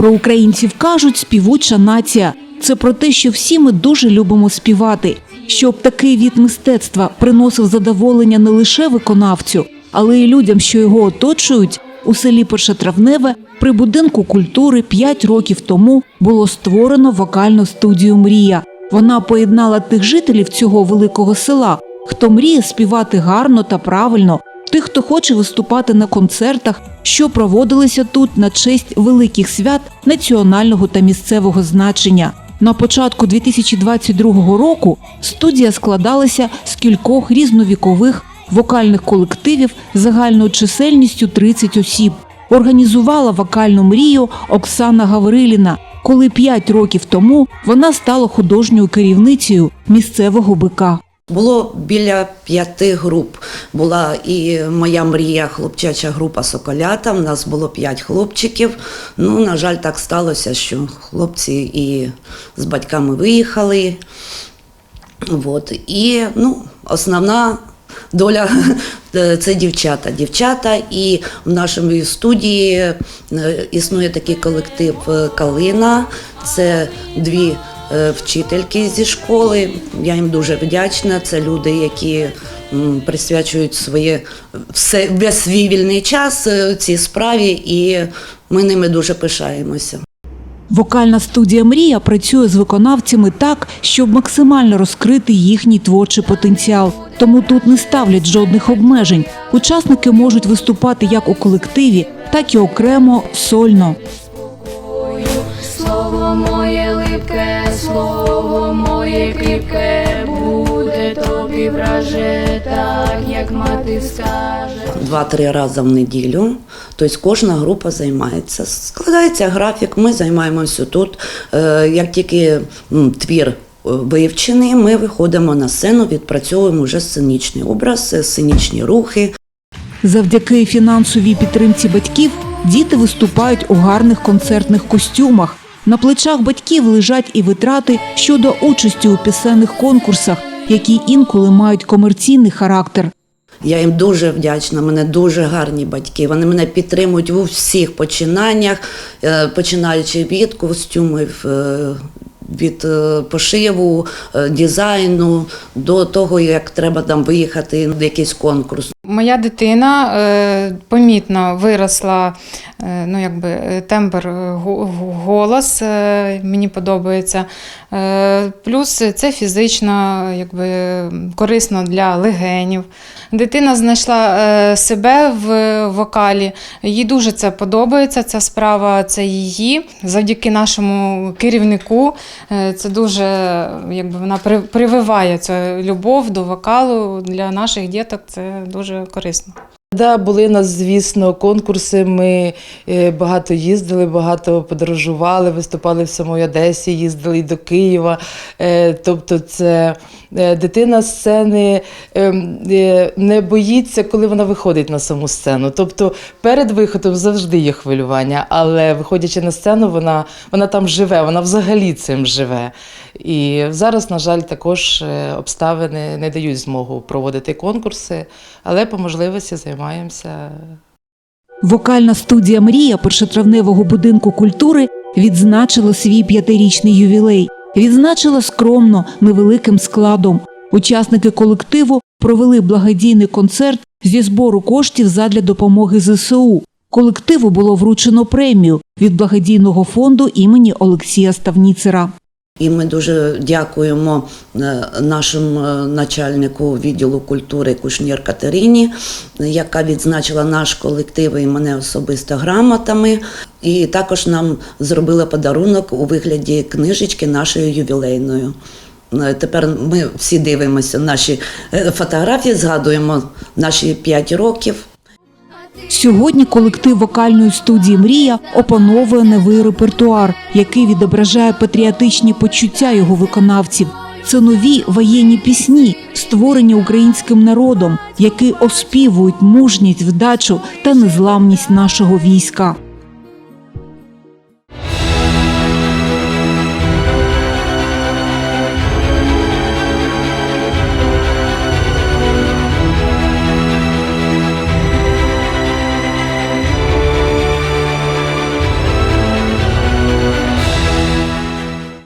Про українців кажуть співуча нація. Це про те, що всі ми дуже любимо співати. Щоб такий від мистецтва приносив задоволення не лише виконавцю, але й людям, що його оточують. У селі Першотравневе при будинку культури 5 років тому було створено вокальну студію Мрія. Вона поєднала тих жителів цього великого села, хто мріє співати гарно та правильно, тих, хто хоче виступати на концертах, що проводилися тут на честь великих свят національного та місцевого значення. На початку 2022 року студія складалася з кількох різновікових вокальних колективів загальною чисельністю 30 осіб. Організувала вокальну мрію Оксана Гавриліна, коли 5 років тому вона стала художньою керівницею місцевого бика. Було біля п'яти груп. Була і моя мрія, хлопчача група Соколята. У нас було п'ять хлопчиків. Ну, на жаль, так сталося, що хлопці і з батьками виїхали. От. І ну, основна доля це дівчата. Дівчата, і в нашій студії е, існує такий колектив е, Калина. Це дві вчительки зі школи. Я їм дуже вдячна. Це люди, які присвячують своє все весь свій вільний час е, цій справі, і ми ними дуже пишаємося. Вокальна студія Мрія працює з виконавцями так, щоб максимально розкрити їхній творчий потенціал. Тому тут не ставлять жодних обмежень. Учасники можуть виступати як у колективі, так і окремо сольно. Моє липке, слово моє кріпке, буде тобі враже, так як мати скаже. Два-три рази в неділю. Тобто кожна група займається. Складається графік, ми займаємося тут. Е, Як тільки твір е, вивчений, ми виходимо на сцену, відпрацьовуємо вже сценічний образ, е, сценічні рухи. Завдяки фінансовій підтримці батьків діти виступають у гарних концертних костюмах. На плечах батьків лежать і витрати щодо участі у пісенних конкурсах, які інколи мають комерційний характер. Я їм дуже вдячна, мене дуже гарні батьки. Вони мене підтримують у всіх починаннях, е, починаючи від костюмів, е, від е, пошиву, дизайну до того, як треба там виїхати на якийсь конкурс. Моя дитина помітно виросла, ну якби е, тембр, е, го- го- голос е, мені подобається. Е, плюс це фізично, якби корисно для легенів. Дитина знайшла е, себе в вокалі. Їй дуже це подобається. Ця справа це її. Завдяки нашому керівнику. е, Це дуже якби вона при- прививає цю любов до вокалу для наших діток. Це дуже корисно. Да, були у нас, звісно, конкурси. Ми е, багато їздили, багато подорожували, виступали в самій Одесі, їздили і до Києва. Е, Тобто, це е, дитина сцени ем, не боїться, коли вона виходить на саму сцену. Тобто, перед виходом завжди є хвилювання, але виходячи на сцену, вона, вона там живе, вона взагалі цим живе. І зараз, на жаль, також е, обставини не дають змогу проводити конкурси, але по можливості займаємося Вокальна студія Мрія першотравневого будинку культури відзначила свій п'ятирічний ювілей. Відзначила скромно, невеликим складом. Учасники колективу провели благодійний концерт зі збору коштів задля допомоги ЗСУ. Колективу було вручено премію від благодійного фонду імені Олексія Ставніцера. І ми дуже дякуємо е, нашому е, начальнику відділу культури Кушнір Катерині, яка відзначила наш колектив і мене особисто грамотами. І також нам зробила подарунок у вигляді книжечки нашої ювілейної. Е, Тепер ми всі дивимося наші фотографії, згадуємо наші 5 років. Сьогодні колектив вокальної студії Мрія опановує новий репертуар, який відображає патріотичні почуття його виконавців. Це нові воєнні пісні, створені українським народом, які оспівують мужність, вдачу та незламність нашого війська.